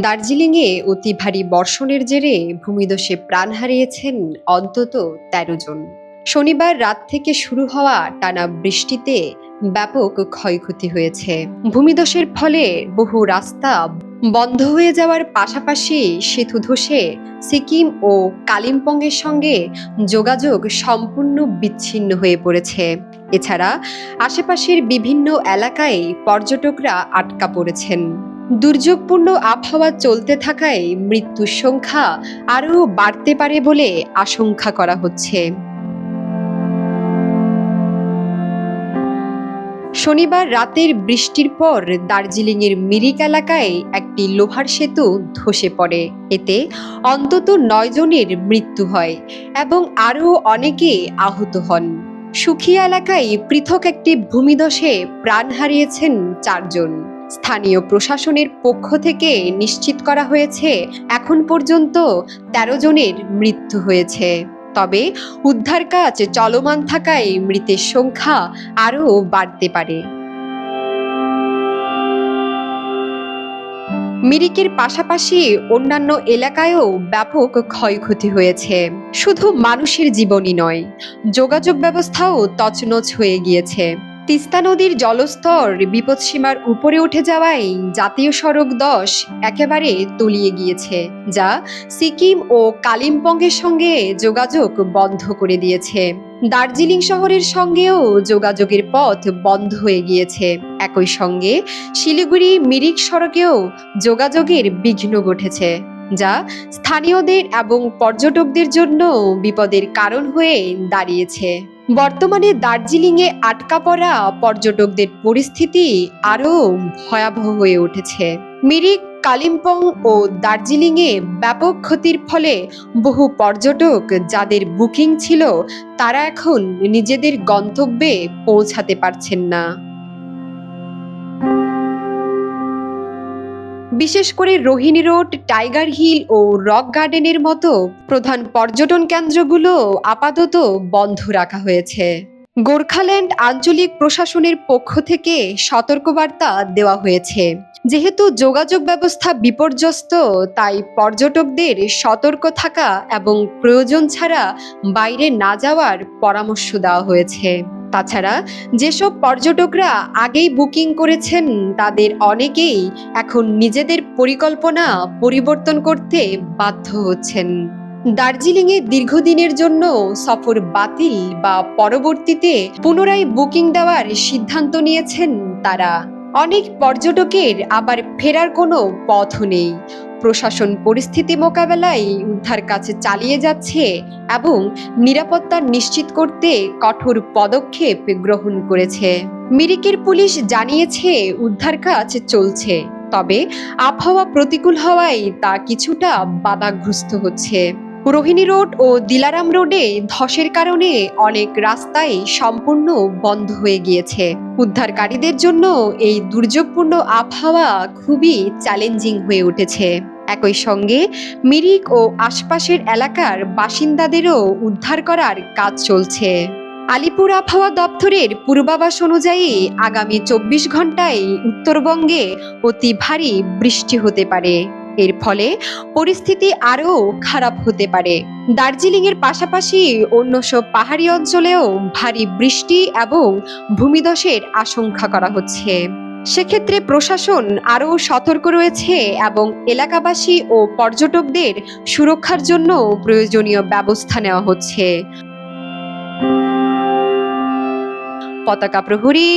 দার্জিলিংয়ে অতি ভারী বর্ষণের জেরে ভূমিধসে প্রাণ হারিয়েছেন অন্তত তেরো জন। শনিবার রাত থেকে শুরু হওয়া টানা বৃষ্টিতে ব্যাপক ক্ষয়ক্ষতি হয়েছে। ভূমিধসের ফলে বহু রাস্তা বন্ধ হয়ে যাওয়ার পাশাপাশি সেতু ধসে সিকিম ও কালিম্পংয়ের সঙ্গে যোগাযোগ সম্পূর্ণ বিচ্ছিন্ন হয়ে পড়েছে। এছাড়া আশেপাশের বিভিন্ন এলাকায় পর্যটকরা আটকা পড়েছেন। দুর্যোগপূর্ণ আবহাওয়া চলতে থাকায় মৃত্যুর সংখ্যা আরও বাড়তে পারে বলে আশঙ্কা করা হচ্ছে। শনিবার রাতের বৃষ্টির পর দার্জিলিংয়ের মিরিক এলাকায় একটি লোহার সেতু ধসে পড়ে। এতে অন্তত নয় জনের মৃত্যু হয় এবং আরও অনেকে আহত হন। সুখিয়া এলাকায় পৃথক একটি ভূমিধসে প্রাণ হারিয়েছেন চারজন। স্থানীয় প্রশাসনের পক্ষ থেকে নিশ্চিত করা হয়েছে, এখন পর্যন্ত তেরো জনের মৃত্যু হয়েছে। তবে উদ্ধার কাজ চলমান থাকায় মৃতের সংখ্যা আরও বাড়তে পারে। মিরিকের পাশাপাশি অন্যান্য এলাকায়ও ব্যাপক ক্ষয়ক্ষতি হয়েছে। শুধু মানুষের জীবনই নয়, যোগাযোগ ব্যবস্থাও তছনছ হয়ে গিয়েছে। তিস্তা নদীর জলস্তর বিপদসীমার উপরে উঠে যাওয়ায় জাতীয় সড়ক দশ একেবারে তলিয়ে গিয়েছে, যা সিকিম ও কালিম্পংয়ের সঙ্গে যোগাযোগ বন্ধ করে দিয়েছে। দার্জিলিং শহরের সঙ্গেও যোগাযোগের পথ বন্ধ হয়ে গিয়েছে। একই সঙ্গে শিলিগুড়ি মিরিক সড়কেও যোগাযোগের বিঘ্ন ঘটেছে, যা স্থানীয়দের এবং পর্যটকদের জন্য বিপদের কারণ হয়ে দাঁড়িয়েছে। বর্তমানে দার্জিলিংয়ে আটকা পড়া পর্যটকদের পরিস্থিতি আরও ভয়াবহ হয়ে উঠেছে। মিরিক, কালিম্পং ও দার্জিলিংয়ে ব্যাপক ক্ষতির ফলে বহু পর্যটক যাদের বুকিং ছিল, তারা এখন নিজেদের গন্তব্যে পৌঁছাতে পারছেন না। বিশেষ করে রোহিণী রোড, টাইগার হিল ও রক গার্ডেনের মতো প্রধান পর্যটন কেন্দ্রগুলো আপাতত বন্ধ রাখা হয়েছে। গোর্খাল্যান্ড আঞ্চলিক প্রশাসনের পক্ষ থেকে সতর্কবার্তা দেওয়া হয়েছে। যেহেতু যোগাযোগ ব্যবস্থা বিপর্যস্ত, তাই পর্যটকদের সতর্ক থাকা এবং প্রয়োজন ছাড়া বাইরে না যাওয়ার পরামর্শ দেওয়া হয়েছে। তাছাড়া যেসব পর্যটকরা আগেই বুকিং করেছেন, তাদের অনেকেই এখন নিজেদের পরিকল্পনা পরিবর্তন করতে বাধ্য হচ্ছেন। দার্জিলিংয়ে দীর্ঘদিনের জন্য সফর বাতিল বা পরবর্তীতে পুনরায় বুকিং দেওয়ার সিদ্ধান্ত নিয়েছেন তারা। অনেক পর্যটকের আবার ফেরার কোনো পথও নেই। প্রশাসন পরিস্থিতি মোকাবেলায় উদ্ধার কাজ চালিয়ে যাচ্ছে এবং নিরাপত্তা নিশ্চিত করতে কঠোর পদক্ষেপ গ্রহণ করেছে। মিরিকের পুলিশ জানিয়েছে, উদ্ধার কাজ চলছে, তবে আবহাওয়া প্রতিকূল হওয়ায় তা কিছুটা বাধাগ্রস্ত হচ্ছে। রোহিণী রোড ও দিলারাম রোডে ধসের কারণে অনেক রাস্তাই সম্পূর্ণ বন্ধ হয়ে গিয়েছে। উদ্ধারকারীদের জন্য এই দুর্যোগপূর্ণ আবহাওয়া খুবই চ্যালেঞ্জিং হয়ে উঠেছে। একই সঙ্গে মিরিক ও আশপাশের এলাকার বাসিন্দাদেরও উদ্ধার করার কাজ চলছে। আলিপুর আবহাওয়া দপ্তরের পূর্বাভাস অনুযায়ী আগামী চব্বিশ ঘন্টায় উত্তরবঙ্গে অতি ভারী বৃষ্টি হতে পারে। এর ফলে পরিস্থিতি আরও খারাপ হতে পারে। দার্জিলিংয়ের পাশাপাশি অন্য সব পাহাড়ি অঞ্চলেও ভারী বৃষ্টি এবং ভূমিধসের আশঙ্কা করা হচ্ছে। সেক্ষেত্রে প্রশাসন আরও সতর্ক রয়েছে এবং এলাকাবাসী ও পর্যটকদের সুরক্ষার জন্য প্রয়োজনীয় ব্যবস্থা নেওয়া হচ্ছে। পতাকা প্রহরী